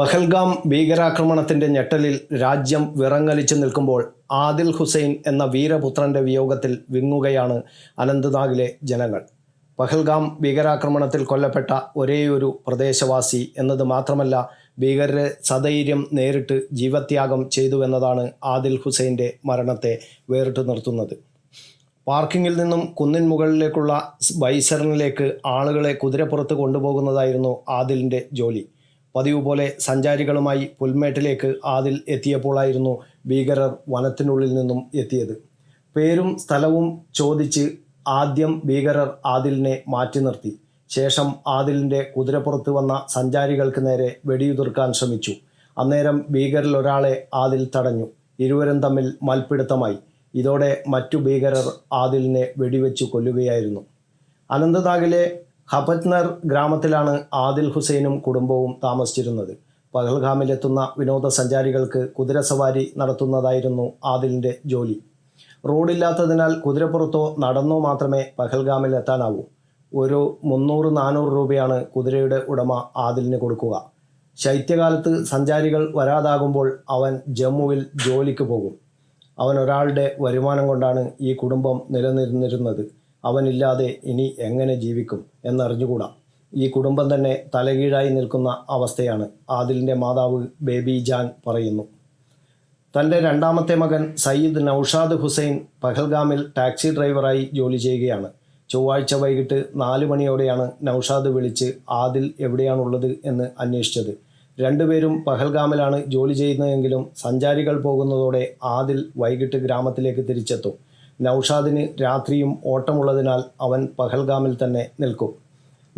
പഹൽഗാം ഭീകരാക്രമണത്തിന്റെ ഞെട്ടലിൽ രാജ്യം വിറങ്ങലിച്ചു നിൽക്കുമ്പോൾ ആദിൽ ഹുസൈൻ എന്ന വീരപുത്രന്റെ വിയോഗത്തിൽ വിങ്ങുകയാണ് അനന്ത്നാഗിലെ ജനങ്ങൾ. പഹൽഗാം ഭീകരാക്രമണത്തിൽ കൊല്ലപ്പെട്ട ഒരേയൊരു പ്രദേശവാസി എന്നത് മാത്രമല്ല ഭീകരരെ സധൈര്യം നേരിട്ട് ജീവത്യാഗം ചെയ്തുവെന്നതാണ് ആദിൽ ഹുസൈന്റെ മരണത്തെ വേറിട്ട് നിർത്തുന്നത്. പാർക്കിങ്ങിൽ നിന്നും കുന്നിൻ മുകളിലേക്കുള്ള ബൈസറിനിലേക്ക് ആളുകളെ കുതിരപ്പുറത്ത് കൊണ്ടുപോകുന്നതായിരുന്നു ആദിലിന്റെ ജോലി. പതിവ് പോലെ സഞ്ചാരികളുമായി പുൽമേട്ടിലേക്ക് ആദിൽ എത്തിയപ്പോഴായിരുന്നു ഭീകരർ വനത്തിനുള്ളിൽ നിന്നും എത്തിയത്. പേരും സ്ഥലവും ചോദിച്ച് ആദ്യം ഭീകരർ ആദിലിനെ മാറ്റി നിർത്തി. ശേഷം ആദിലിന്റെ കുതിരപ്പുറത്ത് വന്ന സഞ്ചാരികൾക്ക് നേരെ വെടിയുതിർക്കാൻ ശ്രമിച്ചു. അന്നേരം ഭീകരിൽ ഒരാളെ ആദിൽ തടഞ്ഞു. ഇരുവരും തമ്മിൽ മൽപ്പിടുത്തമായി. ഇതോടെ മറ്റു ഭീകരർ ആദിലിനെ വെടിവെച്ചു കൊല്ലുകയായിരുന്നു. അനന്തനാഗിലെ ഹപത്നർ ഗ്രാമത്തിലാണ് ആദിൽ ഹുസൈനും കുടുംബവും താമസിച്ചിരുന്നത്. പഹൽഗാമിലെത്തുന്ന വിനോദസഞ്ചാരികൾക്ക് കുതിരസവാരി നടത്തുന്നതായിരുന്നു ആദിലിന്റെ ജോലി. റോഡില്ലാത്തതിനാൽ കുതിരപ്പുറത്തോ നടന്നോ മാത്രമേ പഹൽഗാമിൽ എത്താനാവൂ. ഒരു മുന്നൂറ് നാനൂറ് രൂപയാണ് കുതിരയുടെ ഉടമ ആദിലിന് കൊടുക്കുക. ശൈത്യകാലത്ത് സഞ്ചാരികൾ വരാതാകുമ്പോൾ അവൻ ജമ്മുവിൽ ജോലിക്ക് പോകും. അവൻ ഒരാളുടെ വരുമാനം കൊണ്ടാണ് ഈ കുടുംബം നിലനിന്നിരുന്നത്. അവനില്ലാതെ ഇനി എങ്ങനെ ജീവിക്കും എന്നറിഞ്ഞുകൂടാ. ഈ കുടുംബം തന്നെ തലകീഴായി നിൽക്കുന്ന അവസ്ഥയാണ് ആദിലിന്റെ മാതാവ് ബേബി ജാൻ പറയുന്നു. തന്റെ രണ്ടാമത്തെ മകൻ സയ്യിദ് നൌഷാദ് ഹുസൈൻ പഹൽഗാമിൽ ടാക്സി ഡ്രൈവറായി ജോലി ചെയ്യുകയാണ്. ചൊവ്വാഴ്ച വൈകിട്ട് നാല് മണിയോടെയാണ് നൌഷാദ് വിളിച്ച് ആദിൽ എവിടെയാണുള്ളത് എന്ന് അന്വേഷിച്ചത്. രണ്ടുപേരും പഹൽഗാമിലാണ് ജോലി ചെയ്യുന്നതെങ്കിലും സഞ്ചാരികൾ പോകുന്നതോടെ ആദിൽ വൈകിട്ട് ഗ്രാമത്തിലേക്ക് തിരിച്ചെത്തും. നൌഷാദിന് രാത്രിയും ഓട്ടമുള്ളതിനാൽ അവൻ പഹൽഗാമിൽ തന്നെ നിൽക്കും.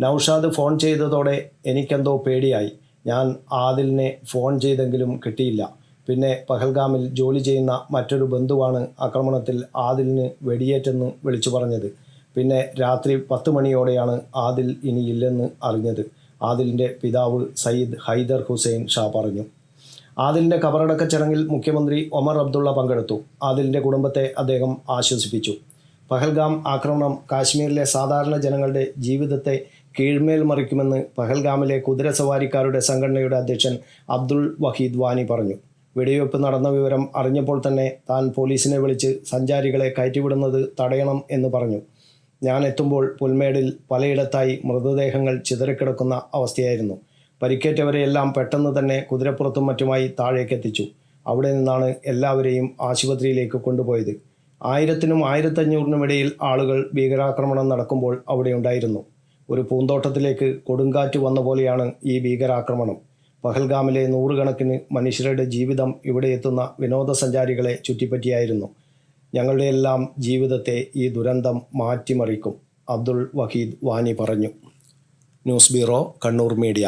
നൌഷാദ് ഫോൺ ചെയ്തതോടെ എനിക്കെന്തോ പേടിയായി. ഞാൻ ആദിലിനെ ഫോൺ ചെയ്തെങ്കിലും കിട്ടിയില്ല. പിന്നെ പഹൽഗാമിൽ ജോലി ചെയ്യുന്ന മറ്റൊരു ബന്ധുവാണ് ആക്രമണത്തിൽ ആദിലിന് വെടിയേറ്റെന്ന് വിളിച്ചു പറഞ്ഞത്. പിന്നെ രാത്രി പത്ത് മണിയോടെയാണ് ആദിൽ ഇനിയില്ലെന്ന് അറിഞ്ഞത്. ആദിലിന്റെ പിതാവ് സയ്യിദ് ഹൈദർ ഹുസൈൻ ഷാ പറഞ്ഞു. ആദിലിന്റെ കബറടക്ക ചടങ്ങിൽ മുഖ്യമന്ത്രി ഒമർ അബ്ദുള്ള പങ്കെടുത്തു. ആദിലിന്റെ കുടുംബത്തെ അദ്ദേഹം ആശ്വസിപ്പിച്ചു. പഹൽഗാം ആക്രമണം കാശ്മീരിലെ സാധാരണ ജനങ്ങളുടെ ജീവിതത്തെ കീഴ്മേൽ മറിക്കുമെന്ന് പഹൽഗാമിലെ കുതിരസവാരിക്കാരുടെ സംഘടനയുടെ അധ്യക്ഷൻ അബ്ദുൾ വഹീദ് വാനി പറഞ്ഞു. വെടിവെപ്പ് നടന്ന വിവരം അറിഞ്ഞപ്പോൾ തന്നെ താൻ പോലീസിനെ വിളിച്ച് സഞ്ചാരികളെ കയറ്റിവിടുന്നത് തടയണം എന്ന് പറഞ്ഞു. ഞാൻ എത്തുമ്പോൾ പുൽമേടിൽ പലയിടത്തായി മൃതദേഹങ്ങൾ ചിതറിക്കിടക്കുന്ന അവസ്ഥയായിരുന്നു. പരിക്കേറ്റവരെയെല്ലാം പെട്ടെന്ന് തന്നെ കുതിരപ്പുറത്തും മറ്റുമായി താഴേക്കെത്തിച്ചു അവിടെ നിന്നാണ് എല്ലാവരെയും ആശുപത്രിയിലേക്ക് കൊണ്ടുപോയത്. ആയിരത്തിനും ആയിരത്തഞ്ഞൂറിനും ഇടയിൽ ആളുകൾ ഭീകരാക്രമണം നടക്കുമ്പോൾ അവിടെ ഉണ്ടായിരുന്നു. ഒരു പൂന്തോട്ടത്തിലേക്ക് കൊടുങ്കാറ്റ് വന്ന പോലെയാണ് ഈ ഭീകരാക്രമണം. പഹൽഗാമിലെ നൂറുകണക്കിന് മനുഷ്യരുടെ ജീവിതം ഇവിടെ എത്തുന്ന വിനോദസഞ്ചാരികളെ ചുറ്റിപ്പറ്റിയായിരുന്നു. ഞങ്ങളുടെ എല്ലാം ജീവിതത്തെ ഈ ദുരന്തം മാറ്റിമറിക്കും അബ്ദുൾ വഹീദ് വാനി പറഞ്ഞു. News bureau Kannur media.